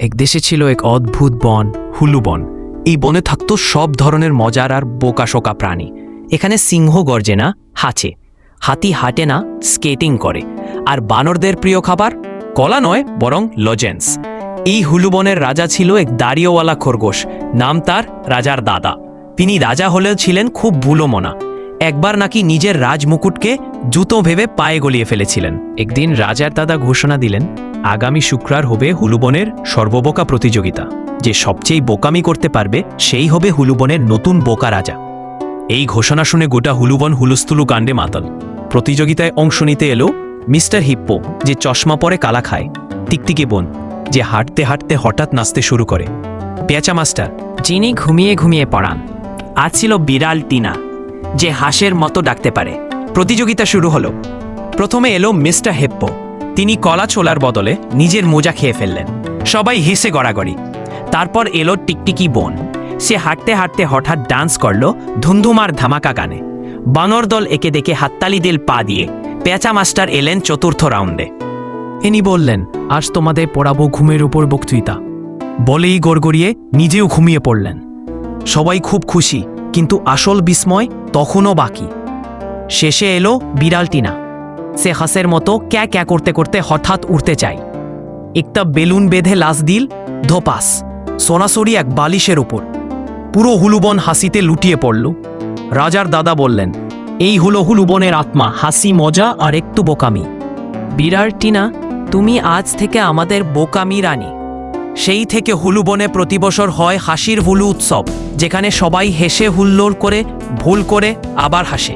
এক দেশে ছিল এক অদ্ভুত বন, হুলু বন। এই বনে থাকতো সব ধরনের মজার আর বোকাশোকা প্রাণী। এখানে সিংহ গর্জে না, হাঁচে। হাতি হাঁটে না, স্কেটিং করে। আর বানরদের প্রিয় খাবার, কলা নয়, বরং লজেন্স। এই হুলু বনের রাজা ছিল এক দাড়িওয়ালা খরগোশ, নাম তার রাজার দাদা। তিনি রাজা হলেও ছিলেন খুব বুলোমনা একবার নাকি নিজের রাজমুকুটকে জুতো ভেবে পায়ে গলিয়ে ফেলেছিলেন। একদিন রাজার দাদা ঘোষণা দিলেন, আগামী শুক্রার হবে হুলুবনের সর্ববোকা প্রতিযোগিতা। যে সবচেয়ে বোকামি করতে পারবে, সেই হবে হুলুবনের নতুন বোকা রাজা। এই ঘোষণা শুনে গোটা হুলুবন হুলুস্থুলু কাণ্ডে মাতাল। প্রতিযোগিতায় অংশ নিতে এলো মিস্টার হিপ্পো, যে চশমা পরে কালা খায়, টিকটিকে বোন, যে হাঁটতে হাঁটতে হঠাৎ নাচতে শুরু করে। পেঁচা মাস্টার, যিনি ঘুমিয়ে ঘুমিয়ে পড়ান আর ছিল বিড়াল টিনা। যে হাঁসের মতো ডাকতে পারে। প্রতিযোগিতা শুরু হলো। প্রথমে এলো মিস্টার হেপ্পো। তিনি কলা ছোলার বদলে নিজের মোজা খেয়ে ফেললেন। সবাই হেসে গড়াগড়ি। তারপর এলো টিকটিকি বোন। সে হাঁটতে হাঁটতে হঠাৎ ডান্স করল ধুমধুমার ধামাকা গানে। বানর দল একে দেখে হাততালি দিল পা দিয়ে পেঁচা মাস্টার এলেন চতুর্থ রাউন্ডে। ইনি বললেন, আজ তোমাদের পড়াবো ঘুমের উপর বক্তৃতা। বলেই গড়গড়িয়ে নিজেও ঘুমিয়ে পড়লেন। সবাই খুব খুশি। কিন্তু আসল বিস্ময় তখনও বাকি। শেষে এলো বিড়ালটিনা সে হাসের মতো ক্যা ক্যা করতে করতে হঠাৎ উঠতে চায়। একটা বেলুন বেঁধে লাশ দিল ধোপাস, সোনাসরি এক বালিশের উপর। পুরো হুলুবন হাসিতে লুটিয়ে পড়ল। রাজার দাদা বললেন, এই হলো হুলুবনের আত্মা, হাসি, মজা আর একটু বোকামি। বিরাট টিনা, তুমি আজ থেকে আমাদের বোকামি রানী। সেই থেকে হুলুবনে প্রতি বছর হয় হাসির হুলু উৎসব, যেখানে সবাই হেসে হুল্লোড় করে, ভুল করে আবার হাসে।